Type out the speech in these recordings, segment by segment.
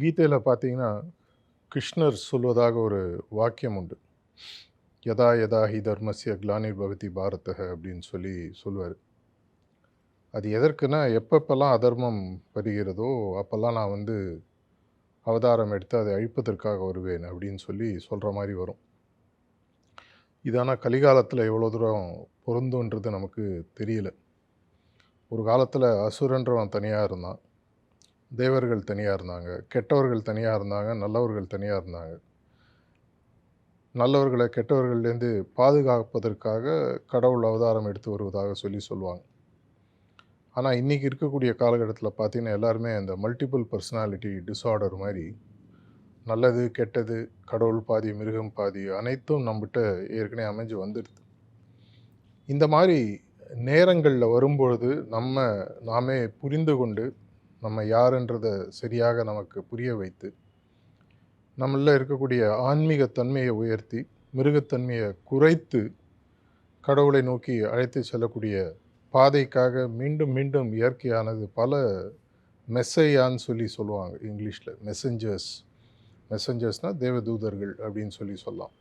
கீதையில் பார்த்தீங்கன்னா கிருஷ்ணர் சொல்வதாக ஒரு வாக்கியம் உண்டு. யதா யதா ஹி தர்மசிய கிளானிர் பகதி பாரதக அப்படின்னு சொல்லி சொல்லுவார். அது எதற்குன்னா எப்பப்பெல்லாம் அதர்மம் வருகிறதோ அப்போல்லாம் நான் வந்து அவதாரம் எடுத்து அதை அழிப்பதற்காக வருவேன் அப்படின்னு சொல்லி சொல்கிற மாதிரி வரும். இதானால் கலிகாலத்தில் எவ்வளோ தூரம் பொருந்துன்றது நமக்கு தெரியல. ஒரு காலத்தில் அசுரன்றவன் தனியாக இருந்தான். தேவர்கள் தனியாக இருந்தாங்க. கெட்டவர்கள் தனியாக இருந்தாங்க. நல்லவர்கள் தனியாக இருந்தாங்க. நல்லவர்களை கெட்டவர்கள்லேருந்து பாதுகாப்பதற்காக கடவுள் அவதாரம் எடுத்து வருவதாக சொல்லி சொல்லுவாங்க. ஆனால் இன்றைக்கி இருக்கக்கூடிய காலகட்டத்தில் பார்த்திங்கன்னா எல்லாருமே அந்த மல்டிபிள் பர்சனாலிட்டி டிஸார்டர் மாதிரி நல்லது கெட்டது கடவுள் பாதி மிருகம் பாதி அனைத்தும் நம்மகிட்ட ஏற்கனவே அமைஞ்சு வந்துடுது. இந்த மாதிரி நேரங்களில் வரும்பொழுது நம்ம நாமே புரிந்து கொண்டு நம்ம யாருன்றதை சரியாக நமக்கு புரிய வைத்து நம்மள இருக்கக்கூடிய ஆன்மீக தன்மையை உயர்த்தி மிருகத்தன்மையை குறைத்து கடவுளை நோக்கி அழைத்து செல்லக்கூடிய பாதைக்காக மீண்டும் மீண்டும் இயற்கையானது பல மெஸ்ஸையான்னு சொல்லி சொல்லுவாங்க இங்கிலீஷில். மெசஞ்சர்ஸ் மெசஞ்சர்ஸ்னால் தேவதூதர்கள் அப்படின்னு சொல்லி சொல்லலாம்.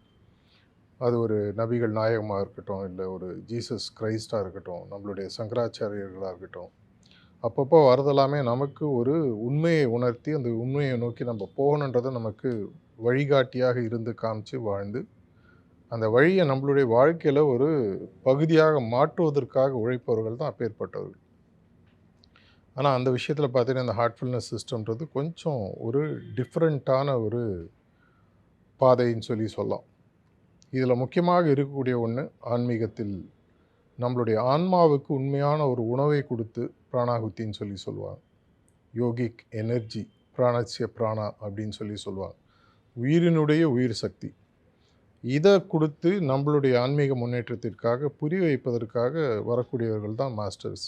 அது ஒரு நபிகள் நாயகமாக இருக்கட்டும் இல்லை ஒரு ஜீசஸ் கிரைஸ்டாக இருக்கட்டும் நம்மளுடைய சங்கராச்சாரியர்களாக இருக்கட்டும் அப்பப்போ வரதெல்லாமே நமக்கு ஒரு உண்மையை உணர்த்தி அந்த உண்மையை நோக்கி நம்ம போகணுன்றதை நமக்கு வழிகாட்டியாக இருந்து காமிச்சு வாழ்ந்து அந்த வழியை நம்மளுடைய வாழ்க்கையில் ஒரு பகுதியாக மாற்றுவதற்காக உழைப்பவர்கள் தான் அப்பேற்பட்டவர்கள். ஆனால் அந்த விஷயத்தில் பார்த்தீங்கன்னா இந்த ஹார்ட்ஃபுல்னஸ் சிஸ்டம்ன்றது கொஞ்சம் ஒரு டிஃப்ரெண்ட்டான ஒரு பாதைன்னு சொல்லி சொல்லலாம். இதில் முக்கியமாக இருக்கக்கூடிய ஒன்று ஆன்மீகத்தில் நம்மளுடைய ஆன்மாவுக்கு உண்மையான ஒரு உணவை கொடுத்து பிராணாகுத்தின்னு சொல்லி சொல்லுவாங்க. யோகிக் எனர்ஜி பிராணசிய பிராணா அப்படின்னு சொல்லி சொல்லுவாங்க. உயிரினுடைய உயிர் சக்தி. இதை கொடுத்து நம்மளுடைய ஆன்மீக முன்னேற்றத்திற்காக புரிய வைப்பதற்காக வரக்கூடியவர்கள் தான் மாஸ்டர்ஸ்.